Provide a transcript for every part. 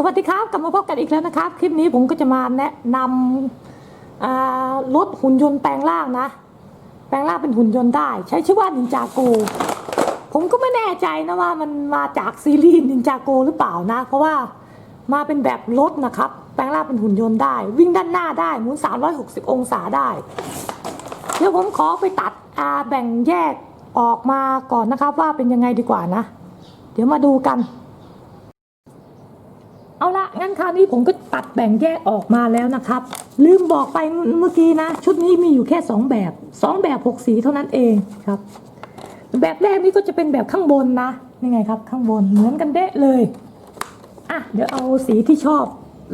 สวัสดีครับ กลับมาพบกันอีกแล้วนะครับ คลิปนี้ผมก็จะมาแนะนำรถหุ่นยนต์แปลงร่างนะ แปลงร่างเป็นหุ่นยนต์ได้ ใช้ชื่อว่านินจาโก ผมก็ไม่แน่ใจนะว่ามันมาจากซีรีส์นินจาโกหรือเปล่านะ เพราะว่ามาเป็นแบบรถนะครับ แปลงร่างเป็นหุ่นยนต์ได้ วิ่งด้านหน้าได้หมุน 360 องศาได้ เดี๋ยวผมขอไปตัดแบ่งแยกออกมาก่อนนะครับ ว่าเป็นยังไงดีกว่านะ เดี๋ยวมาดูกัน เอาละงั้นคราวนี้ผมก็ตัดแบ่งแยกออกมาแล้วนะครับ ลืมบอกไปเมื่อกี้นะ ชุดนี้มีอยู่แค่ 2 แบบ 2 แบบ 6 สีเท่านั้นเองครับ แบบแรกนี่ก็จะเป็นแบบข้างบนนะนี่ไงครับ ข้างบนเหมือนกันเดะเลยอะเดี๋ยวเอาสีที่ชอบ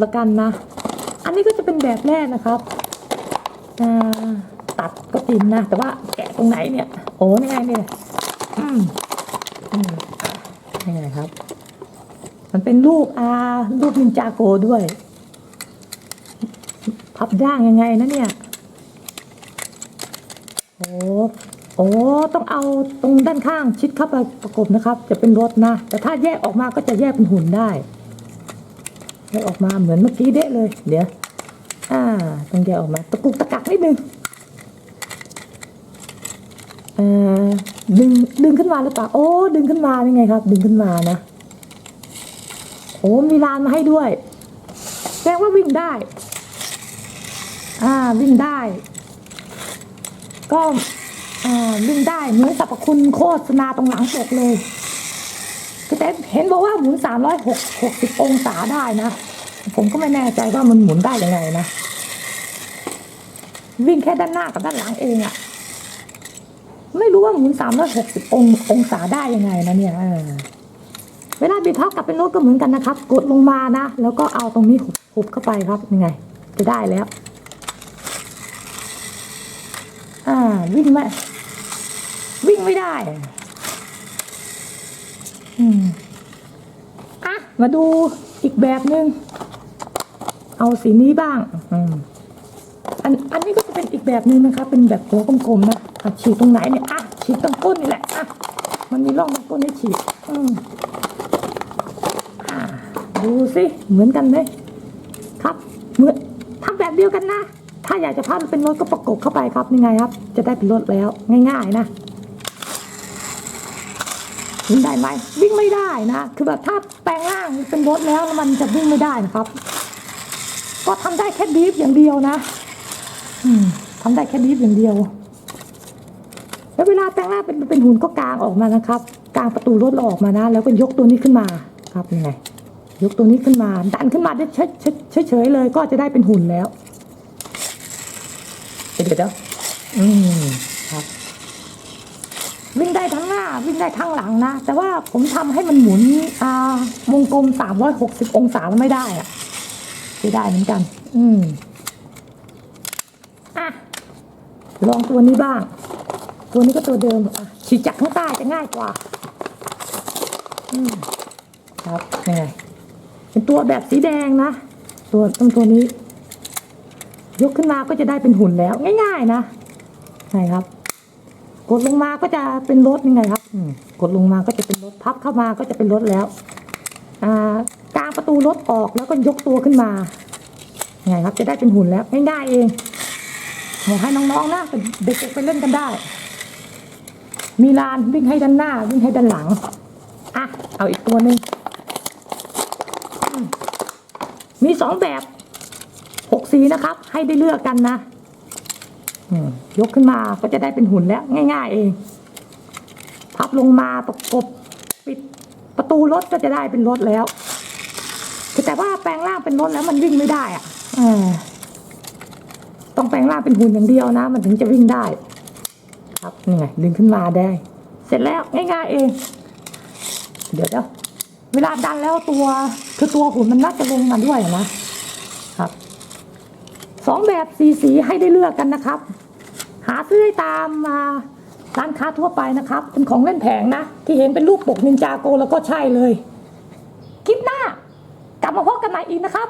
ละกันนะ อันนี้ก็จะเป็นแบบแรกนะครับตัดก็จริงนะ แต่ว่าแกะตรงไหนเนี่ยโอ้นี่ไงเนี่ยอืมอืมนี่ไงครับ มันเป็นรูปอารูปนินจาโกด้วย พับย่างยังไงนะเนี่ย โอ้โอ้ต้องเอาตรงด้านข้างชิดเข้าไปประกบนะครับ จะเป็นรถนะ แต่ถ้าแยกออกมาก็จะแยกเป็นหุ่นได้แยกออกมาเหมือนเมื่อกี้เด้เลย เดี๋ยว อ่า ต้องแยกออกมา ตะกุกตะกักนิดนึงเอ่อดึงดึงขึ้นมาหรือเปล่าโอ้ ดึงขึ้นมายังไงครับ ดึงขึ้นมานะ อ้มีลานมาให้ด้วยแสดงว่าวิ่งได้ อ่าวิ่งได้ ก็อ่าวิ่งได้เหมือนสรรพคุณโฆษณาตรงหลังปกเลยแต่เห็นบอกว่าหมุนสามร้อยหกหกสิบองศาได้นะ ผมก็ไม่แน่ใจว่ามันหมุนได้ยังไงนะ วิ่งแค่ด้านหน้ากับด้านหลังเองอะไม่รู้ว่าหมุนสามร้อยหกสิบององศาได้ยังไงนะเนี่ย เวลาบีบเท้ากลับเป็นโน้ตก็เหมือนกันนะครับ กดลงมานะ แล้วก็เอาตรงนี้หุบเข้าไปครับยังไง จะได้แล้ว อ่าวิ่งไหมวิ่งไม่ได้ อืมอะมาดูอีกแบบหนึ่งเอาสีนี้บ้างอืมอันอันนี้ก็จะเป็นอีกแบบหนึ่งนะคะ เป็นแบบหัวกลมๆนะอะฉีดตรงไหนเนี่ยอะฉีดตรงก้นนี่แหละอะมันมีร่องตรงก้นให้ฉีด อืม ดูสิเหมือนกันไหมครับเหมือนทำแบบเดียวกันนะ ถ้าอยากจะพับเป็นรถก็ประกบเข้าไปครับนี่ไงครับ จะได้เป็นรถแล้วง่าย ๆ นะวิ่งได้ไหมวิ่งไม่ได้นะคือแบบถ้าแปลงร่างเป็นรถแล้วมันจะวิ่งไม่ได้นะครับ ก็ทำได้แค่ดีฟอย่างเดียวนะ อืมทำได้แค่ดีฟอย่างเดียว แล้วเวลาแปลงร่างเป็นเป็นหุ่นก็กางออกมานะครับกางประตูรถเราออกมานะ แล้วก็ยกตัวนี้ขึ้นมาครับยังไง ยกตัวนี้ขึ้นมา ดันขึ้นมาได้เฉยเฉยเฉยๆเลย ก็จะได้เป็นหุ่นแล้ว เดี๋ยวเดี๋ยวอืมครับวิ่งได้ทั้งหน้าวิ่งได้ทั้งหลังนะ แต่ว่าผมทำให้มันหมุนอ่าวงกลมสามร้อยหกสิบองศาแล้วไม่ได้อะไม่ได้เหมือนกัน อืมอะลองตัวนี้บ้าง ตัวนี้ก็ตัวเดิมอะฉีดจากข้างใต้จะง่ายกว่า อืมครับยังไง เป็นตัวแบบสีแดงนะ ตัวต้องตัวนี้ ยกขึ้นมาก็จะได้เป็นหุ่นแล้วง่าย ๆนะไงครับ กดลงมาก็จะเป็นรถยังไงครับกดลงมาก็จะเป็นรถพับเข้ามาก็จะเป็นรถแล้วอ่ากางประตูรถออกแล้วก็ยกตัวขึ้นมาไงครับจะได้เป็นหุ่นแล้วง่ายๆเองบอให้น้องๆนะเด็กๆไปเล่นกันได้ มีลานวิ่งให้ด้านหน้าวิ่งให้ด้านหลังอะเอาอีกตัวหนึ่งอืม มีสองแบบหกสีนะครับ ให้ได้เลือกกันนะอืมยกขึ้นมาก็จะได้เป็นหุ่นแล้ว ง่าย ๆ เอง พับลงมาประกบปิดประตูรถก็จะได้เป็นรถแล้ว แต่ว่าแปลงร่างเป็นรถแล้วมันวิ่งไม่ได้อะเออต้องแปลงร่างเป็นหุ่นอย่างเดียวนะ มันถึงจะวิ่งได้ ครับนี่ไงดึงขึ้นมาได้ เสร็จแล้วง่ายๆเอง เดี๋ยวเดี๋ยวเวลาดันแล้วตัว คือตัวหุ่นมันน่าจะลงมาด้วยนะครับสองแบบสีสีให้ได้เลือกกันนะครับ หาซื้อได้ตามมาร้านค้าทั่วไปนะครับ เป็นของเล่นแผงนะ ที่เห็นเป็นรูปปกนินจาโกแล้วก็ใช่เลย คลิปหน้ากลับมาพบกันใหม่อีกนะครับ